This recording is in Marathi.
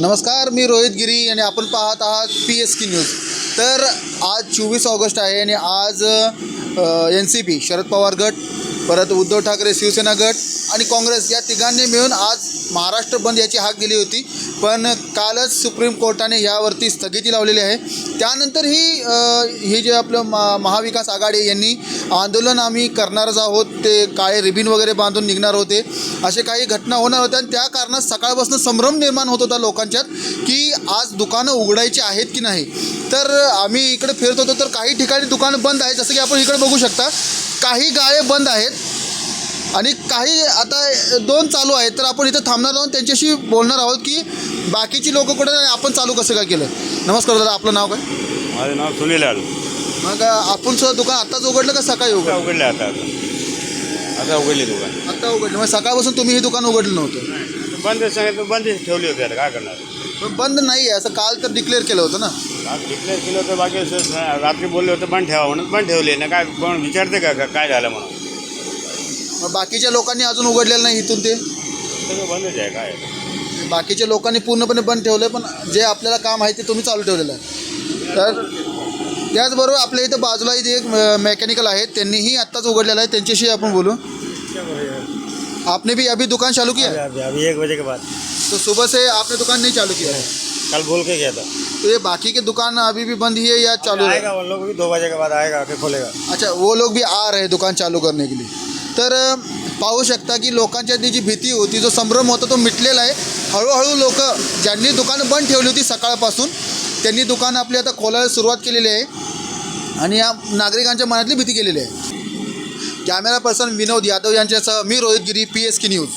नमस्कार मी रोहित गिरी आणि आपण पाहत आहात पी एस की न्यूज तर आज चोवीस ऑगस्ट आहे आणि आज N C P Sharad Pawar गट परत उद्धव ठाकरे शिवसेना गट आणि काँग्रेस या तिघांनी मिळून आज महाराष्ट्र बंद याची हाक दिली होती. पण कालच सुप्रीम कोर्टाने यावरती स्थगिती लावलेली आहे. त्यानंतर ही हे जे आपलं मा महाविकास आघाडी यांनी आंदोलन आम्ही करणारच आहोत. ते काळे रिबिन वगैरे बांधून निघणार होते. असे काही घटना होणार होत्या आणि त्या कारणात सकाळपासून संभ्रम निर्माण होत होता लोकांच्यात की आज दुकानं उघडायची आहेत की नाही. तर आम्ही इकडे फिरत होतो तर काही ठिकाणी दुकानं बंद आहेत जसं की आपण इकडे बघू शकता. काही गाळे बंद आहेत. आणि काही आता दोन चालू आहेत. तर आपण इथं थांबणार आहोत. त्यांच्याशी बोलणार आहोत की बाकीची लोकं कुठे आणि आपण चालू कसं काय केलं? नमस्कार दादा आपलं नाव काय? माझं नाव सुनील लाल मग आपण सुद्धा दुकान आत्ताच उघडलं का सकाळी उघडले? आता आता. आता उघडले दुकान. आत्ता उघडलं. मग सकाळपासून तुम्ही हे दुकान उघडलं नव्हतं. बंद सांगितलं बंद ठेवली होती आता काय करणार? पण बंद नाही आहे असं काल तर डिक्लेअर केलं होतं ना. आज डिक्लेअर केलं होतं बाकी असं रात्री बोलले होते बंद ठेवा म्हणून बंद ठेवले ना काय कोण विचारते का का- काय झालं म्हणून? मग बाकीच्या लोकांनी अजून उघडलेलं नाही इथून ते? सगळं बंदच आहे काय? बाकीच्या लोकांनी पूर्णपणे बंद ठेवलं पण जे आपल्याला काम आहे ते तुम्ही चालू ठेवलेलं आहे. तर त्याचबरोबर आपल्या इथं बाजूला इथे एक मेकॅनिकल आहेत त्यांनीही आत्ताच उघडलेलं आहे त्यांच्याशी आपण बोलू. आपने भी अभी दुकान चालू किया है? अभी अभी एक बजे के बाद। तो सुबह से आपने दुकान नहीं चालू किया है? कल बोल के गया था। तो ये बाकी के दुकान अभी भी बंद ही है या चालू है आएगा वो लोग भी दो बजे के बाद आएगा फिर खोलेगा। अच्छा वो लोग भी आ रहे दुकान चालू करने के लिए। तर पाहू शकता की लोकांच्या जी भीती होती जो संभ्रम होता तो मिटलेला आहे. हळूहळू लोक ज्यांनी दुकानं बंद ठेवली होती सकाळपासून त्यांनी दुकान आपली आता खोलायला सुरुवात केलेली आहे. आणि या नागरिकांच्या मनातली भीती केलेली आहे. कॅमेरा पर्सन विनोद यादव यांच्यासह मी Rohit Giri P S K news